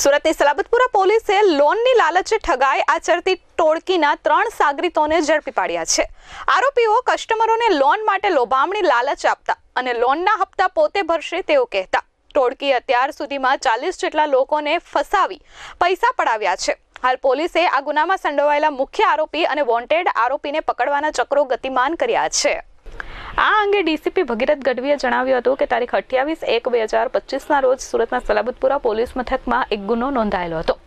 સુરતની સલાબતપુરા પોલીસે લોનની લાલચે ઠગાઈ આચરતી ટોળકીના ત્રણ સાગરીતોને ઝડપી પાડ્યા છે. આરોપીઓ કસ્ટમરોને લોન માટે લોભામણી લાલચ આપતા અને લોનના હપ્તા પોતે ભરશે તેવું કહેતા. ટોળકી અત્યાર સુધીમાં ચાલીસ જેટલા લોકોને ફસાવી પૈસા પડાવ્યા છે. હાલ પોલીસે આ ગુનામાં સંડોવાયેલા મુખ્ય આરોપી અને વોન્ટેડ આરોપીને પકડવાના ચક્રો ગતિમાન કર્યા છે. આ અંગે ડીસીપી ભગીરથ ગઢવીએ જણાવ્યું હતું કે તારીખ અઠ્યાવીસ એક બે હજાર પચીસના રોજ સુરતના સલાબતપુરા પોલીસ મથકમાં એક ગુનો નોંધાયેલો હતો.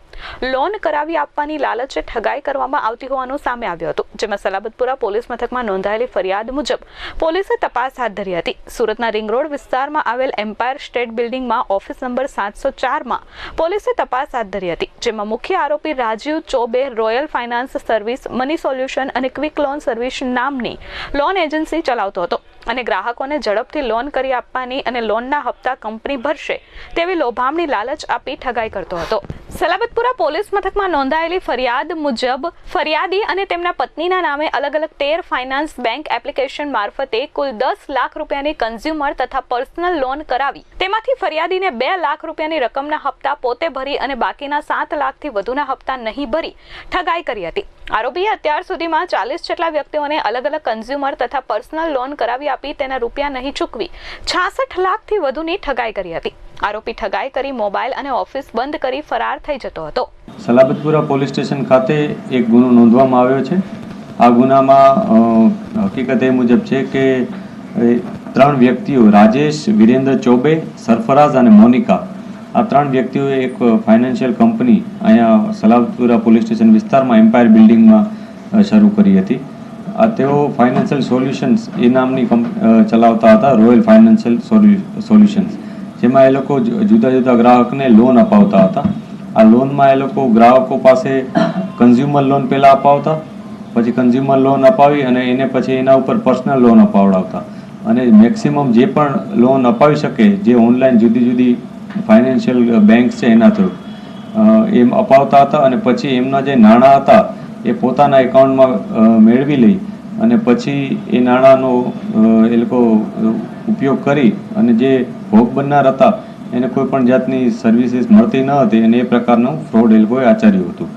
લોન કરાવી આપવાની લાલચે ઠગાઈ કરવામાં આવતી હોવાનું સામે આવ્યું હતું, જેમાં સલાબતપુરા પોલીસ મથકમાં નોંધાયેલી ફરિયાદ મુજબ પોલીસે તપાસ હાથ ધરી હતી. સુરતના રિંગ રોડ વિસ્તારમાં આવેલ એમ્પાયર સ્ટેટ બિલ્ડિંગમાં ઓફિસ નંબર સાતસો ચારમાં પોલીસે તપાસ હાથ ધરી હતી, જેમાં મુખ્ય આરોપી Rajiv Chobe royal finance service, money solution અને ક્વિક લોન સર્વિસ નામની લોન એજન્સી ચલાવતો હતો અને ગ્રાહકોને ઝડપથી લોન કરી આપવાની અને લોનના હપ્તા કંપની ભરશે તેવી લોભામણી લાલચ આપી ઠગાઈ કરતો હતો. સલાબતપુરા પોલીસ મથકમાં નોંધાયેલી ફરિયાદ મુજબ ફરિયાદી અને તેમના પત્નીના નામે અલગ અલગ તેર ફાઇનાન્સ બેંક એપ્લિકેશન મારફતે કુલ દસ લાખ રૂપિયાની કન્ઝ્યુમર તથા પર્સનલ લોન કરાવી. તેમાંથી ફરિયાદીને બે લાખ રૂપિયાની રકમના હપ્તા પોતે ભરી અને બાકીના સાત લાખથી વધુના હપ્તા નહીં ભરી ઠગાઈ કરી હતી. આરોપીએ અત્યાર સુધીમાં ચાલીસ જેટલા વ્યક્તિઓને અલગ અલગ કન્ઝ્યુમર તથા પર્સનલ લોન કરાવી આપી તેના રૂપિયા નહીં ચૂકવી, છાસઠ લાખથી વધુની ઠગાઈ કરી હતી. આરોપી ઠગાઈ કરી મોબાઈલ અને ઓફિસ બંધ કરી ફરાર થઈ જતો હતો. સલાબતપુરા પોલીસ સ્ટેશન ખાતે એક ગુનો નોંધવામાં આવ્યો છે. આ ગુનામાં હકીકત એ મુજબ છે કે ત્રણ વ્યક્તિઓ રાજેશ, વિરેન્દ્ર ચોબે, સરફરાઝ અને મોનિકા. આ ત્રણ વ્યક્તિઓએ એક ફાઇનાન્શિયલ કંપની અહીંયા સલાબતપુરા પોલીસ સ્ટેશન વિસ્તારમાં એમ્પાયર બિલ્ડિંગમાં શરૂ કરી હતી. આ તેઓ ફાઇનાન્શિયલ સોલ્યુશન્સ, એ નામની કંપ ચલાવતા હતા, રોયલ ફાઇનાન્શિયલ સોલ્યુશન્સ. જેમાં એ લોકો જુદા જુદા ગ્રાહકને લોન અપાવતા હતા. આ લોનમાં એ લોકો ગ્રાહકો પાસે કન્ઝ્યુમર લોન પહેલાં અપાવતા, પછી કન્ઝ્યુમર લોન અપાવી અને એને પછી એના ઉપર પર્સનલ લોન અપાવડાવતા. અને મેક્સિમમ જે પણ લોન અપાવી શકે, જે ઓનલાઈન જુદી જુદી ફાઇનાન્શિયલ બેંક છે એના થ્રુ એમ અપાવતા હતા અને પછી એમના જે નાણાં હતા, એ પોતાના એકાઉન્ટમાં મેળવી લઈ અને પછી એ નાણાંનો એ લોકો ઉપયોગ કરી અને જે ભોગ બનનાર હતા, એને કોઈ પણ જાતની સર્વિસીસ મળતી ન હતી અને એ પ્રકારનું ફ્રોડ એ લોકોએ આચર્યું હતું.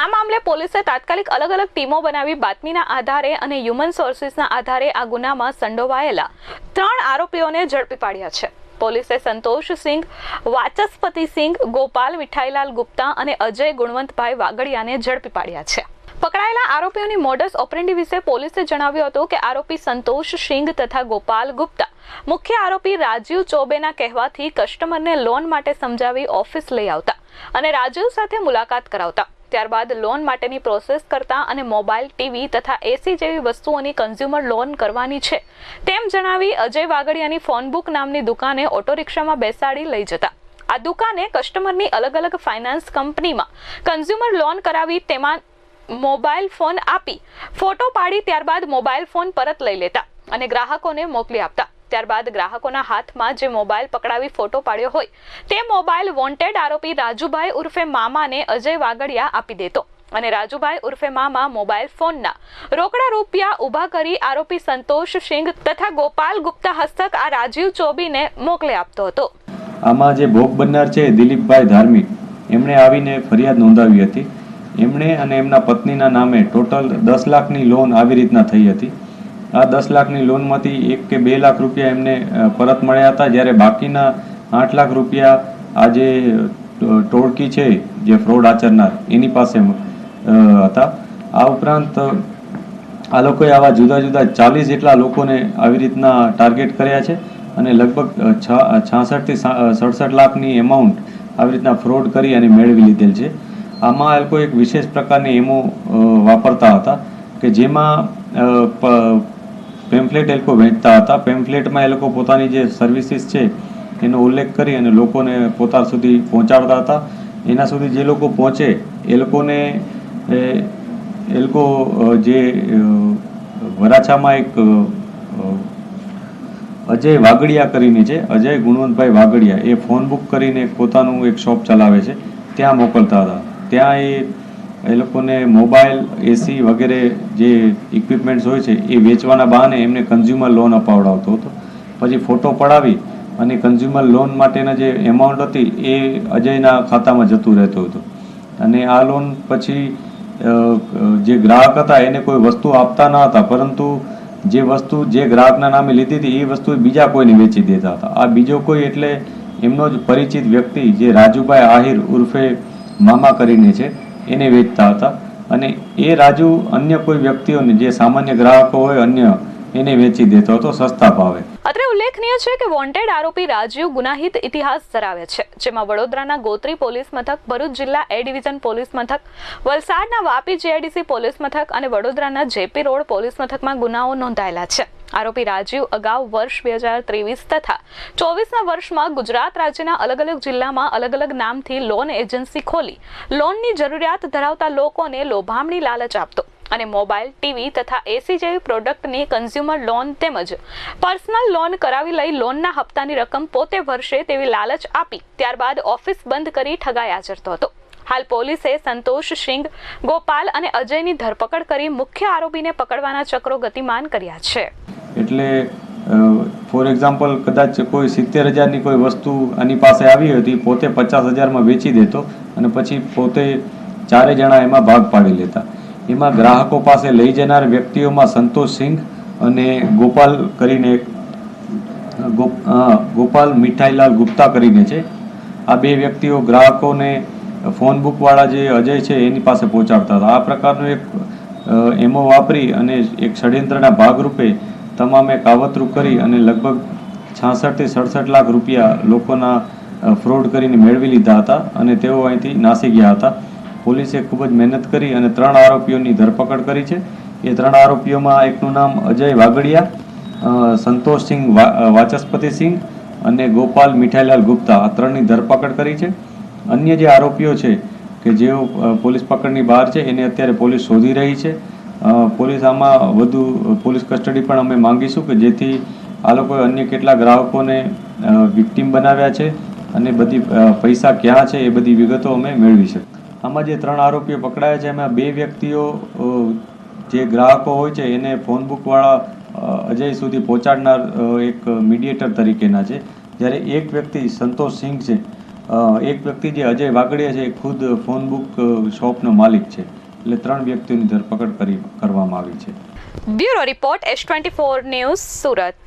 આ મામલે પોલીસે તાત્કાલિક અલગ અલગ ટીમો બનાવી બાતમીના આધારે અને હ્યુમન સોર્સિસના આધારે આ ગુનામાં સંડોવાયેલા ત્રણ આરોપીઓને ઝડપી પાડ્યા છે. પોલીસે સંતોષ સિંઘ, વાચસ્પતિ સિંઘ, ગોપાલ મીઠાઈલાલ ગુપ્તા અને અજય ગુણવંતભાઈ વાગડિયાને ઝડપી પાડ્યા છે. પકડાયેલા આરોપીઓની મોડસ ઓપરેન્ડી વિશે પોલીસે જણાવ્યું હતું કે આરોપી સંતોષ સિંઘ તથા ગોપાલ ગુપ્તા. મુખ્ય આરોપી રાજીવ ચોબેના કહેવાથી કસ્ટમરને લોન માટે સમજાવી ઓફિસ લઈ આવતા અને રાજીવ સાથે મુલાકાત કરાવતા. ત્યારબાદ લોન માટેની પ્રોસેસ કરતા અને મોબાઈલ ટીવી તથા એસી જેવી વસ્તુઓની કન્ઝ્યુમર લોન કરવાની છે. તેમ જણાવી અજય વાગડિયાની ફોનબુક નામની દુકાને ઓટો રિક્ષામાં બેસાડી લઈ જતા. આ દુકાને કસ્ટમરની અલગ અલગ ફાઇનાન્સ કંપનીમાં કન્ઝ્યુમર લોન કરાવી તેમાં મોબાઈલ ફોન આપી ફોટો પાડી ત્યારબાદ મોબાઈલ ફોન પરત લઈ લેતા અને ગ્રાહકોને મોકલી આપતા. ત્યારબાદ ગ્રાહકોના હાથમાં જે મોબાઈલ પકડાવી ફોટો પાડ્યો હોય, તે મોબાઈલ વોન્ટેડ આરોપી રાજુભાઈ ઉર્ફે મામાને અજય વાગડિયા આપી દેતો. અને રાજુભાઈ ઉર્ફે મામા મોબાઈલ ફોનના રોકડા રૂપિયા ઊભા કરી આરોપી સંતોષ સિંઘ તથા ગોપાલ ગુપ્તા હસ્તક આ રાજીવ ચોબીને મોકલી આપતો હતો. આમાં જે ભોગ બનનાર છે દિલીપભાઈ ધાર્મિક, એમણે આવીને ફરિયાદ નોંધાવી હતી. એમણે અને એમના પત્નીના નામે ટોટલ દસ લાખની લોન આવી રીતના થઈ હતી. આ દસ લાખની લોનમાંથી એક કે બે લાખ રૂપિયા એમને પરત મળ્યા હતા. જ્યારે બાકીના આઠ લાખ રૂપિયા આ જે ટોળકી છે, જે ફ્રોડ આચરનાર, એની પાસે હતા. આ ઉપરાંત આ લોકોએ આવા જુદા જુદા ચાલીસ જેટલા લોકોને આવી રીતના ટાર્ગેટ કર્યા છે અને લગભગ છ છાસઠથી સડસઠ લાખની એમાઉન્ટ આવી રીતના ફ્રોડ કરી અને મેળવી લીધેલ છે. આમાં એ લોકો એક વિશેષ પ્રકારની એમો વાપરતા હતા કે જેમાં પેમ્ફલેટ એ લોકો વેચતા હતા. પેમ્ફલેટમાં એ લોકો પોતાની જે સર્વિસીસ છે એનો ઉલ્લેખ કરી અને લોકોને પોતા સુધી પહોંચાડતા હતા. એના સુધી જે લોકો પહોંચે, એ લોકોને, એ લોકો જે વરાછામાં એક અજય વાગડિયા કરીને છે, અજય ગુણવંતભાઈ વાગડિયા, એ ફોન બુક કરીને પોતાનું એક શોપ ચલાવે છે. ત્યાં મોકલતા હતા. ત્યાં એ એ લોકોને મોબાઈલ, એસી વગેરે જે ઇક્વિપમેન્ટ્સ હોય છે, એ વેચવાના બહાને એમને કન્ઝ્યુમર લોન અપાવડાવતો હતો. પછી ફોટો પડાવી અને કન્ઝ્યુમર લોન માટેના જે એમાઉન્ટ હતી એ અજયના ખાતામાં જતું રહેતું હતું. અને આ લોન પછી જે ગ્રાહક હતા એને કોઈ વસ્તુ આપતા ન હતા, પરંતુ જે વસ્તુ જે ગ્રાહકના નામે લીધી હતી, એ વસ્તુ બીજા કોઈને વેચી દેતા હતા. આ બીજો કોઈ એટલે એમનો જ પરિચિત વ્યક્તિ જે રાજુભાઈ આહિર ઉર્ફે મામા કરીને છે, એને વેચતા હતા. અને એ રાજુ અન્ય કોઈ વ્યક્તિઓને, જે સામાન્ય ગ્રાહકો હોય, અન્ય એને વેચી દેતો હતો, સસ્તા ભાવે. અત્રે ઉલ્લેખનીય છે કે વોન્ટેડ આરોપી રાજીવ ગુનાહિત ઇતિહાસ ધરાવે છે, જેમાં વડોદરાના ગોત્રી પોલીસ મથક, ભરૂચ જિલ્લા એ ડિવિઝન પોલીસ મથક, વલસાડના વાપી જીઆઈડીસી પોલીસ મથક અને વડોદરાના જેપી રોડ પોલીસ મથકમાં ગુનાઓ નોંધાયેલા છે. આરોપી રાજીવ અગાઉ વર્ષ બે હજાર ત્રેવીસ તથા ચોવીસના વર્ષમાં ગુજરાત રાજ્યના અલગ અલગ જિલ્લામાં અલગ અલગ નામથી લોન એજન્સી ખોલી. લોનની જરૂરિયાત ધરાવતા લોકોને લોભામણી લાલચ આપતો અને મોબાઈલ, ટીવી તથા એસી જેવી પ્રોડક્ટની કન્ઝ્યુમર લોન તેમજ પર્સનલ લોન કરાવી લઈ લોનના હપ્તાની રકમ પોતે ભરશે તેવી લાલચ આપી ત્યારબાદ ઓફિસ બંધ કરી ઠગાઈ આચરતો હતો. હાલ પોલીસે સંતોષ સિંઘ, ગોપાલ અને અજયની ધરપકડ કરી મુખ્ય આરોપીને પકડવાના ચક્રો ગતિમાન કર્યા છે. એટલે ફોર એક્ઝામ્પલ કદાચ કોઈ સિત્તેર હજારની કોઈ વસ્તુ આની પાસે આવી હતી, પોતે પચાસ હજારમાં વેચી દેતો અને પછી પોતે ચારે જણા એમાં ભાગ પાડી લેતા. એમાં ગ્રાહકો પાસે લઈ જનાર વ્યક્તિઓમાં સંતોષ સિંઘ અને ગોપાલ કરીને ગોપાલ મીઠાઈલાલ ગુપ્તા કરીને છે. આ બે વ્યક્તિઓ ગ્રાહકોને ફોન બુકવાળા જે અજય છે એની પાસે પહોંચાડતા હતા. આ પ્રકારનો એક એમો વાપરી અને એક ષડયંત્રના ભાગરૂપે તમામે કાવતરું કરી અને લગભગ છાસઠથી સડસઠ લાખ રૂપિયા લોકોના ફ્રોડ કરીને મેળવી લીધા હતા અને તેઓ અહીંથી નાસી ગયા હતા. પોલીસે ખૂબ જ મહેનત કરી અને ત્રણ આરોપીઓની ધરપકડ કરી છે. એ ત્રણ આરોપીઓમાં એકનું નામ અજય વાગડિયા સંતોષસિંહ વાચસ્પતિસિંહ અને ગોપાલ મીઠાઈલાલ ગુપ્તા આ ત્રણની ધરપકડ કરી છે. અન્ય જે આરોપીઓ છે કે જેઓ પોલીસ પકડની બહાર છે, એને અત્યારે પોલીસ શોધી રહી છે. પોલીસ આમાં વધુ, પોલીસ કસ્ટડી પણ અમે માંગીશું કે જેથી આ લોકોએ અન્ય કેટલા ગ્રાહકોને વિક્ટીમ બનાવ્યા છે અને બધી પૈસા ક્યાં છે એ બધી વિગતો અમે મેળવી શકીએ. આમાં જે ત્રણ આરોપીઓ પકડાયા છે, એમાં બે વ્યક્તિઓ જે ગ્રાહકો હોય છે, એને ફોન બુકવાળા અજય સુધી પહોંચાડનાર એક મીડિયેટર તરીકેના છે. જ્યારે એક વ્યક્તિ સંતોષ સિંઘ છે એક વ્યક્તિ જે અજય વાગડિયા છે, એ ખુદ ફોન બુક શોપનો માલિક છે. એટલે ત્રણ વ્યક્તિઓની ધરપકડ કરી કરવામાં આવી છે. Bureau report S twenty four news Surat.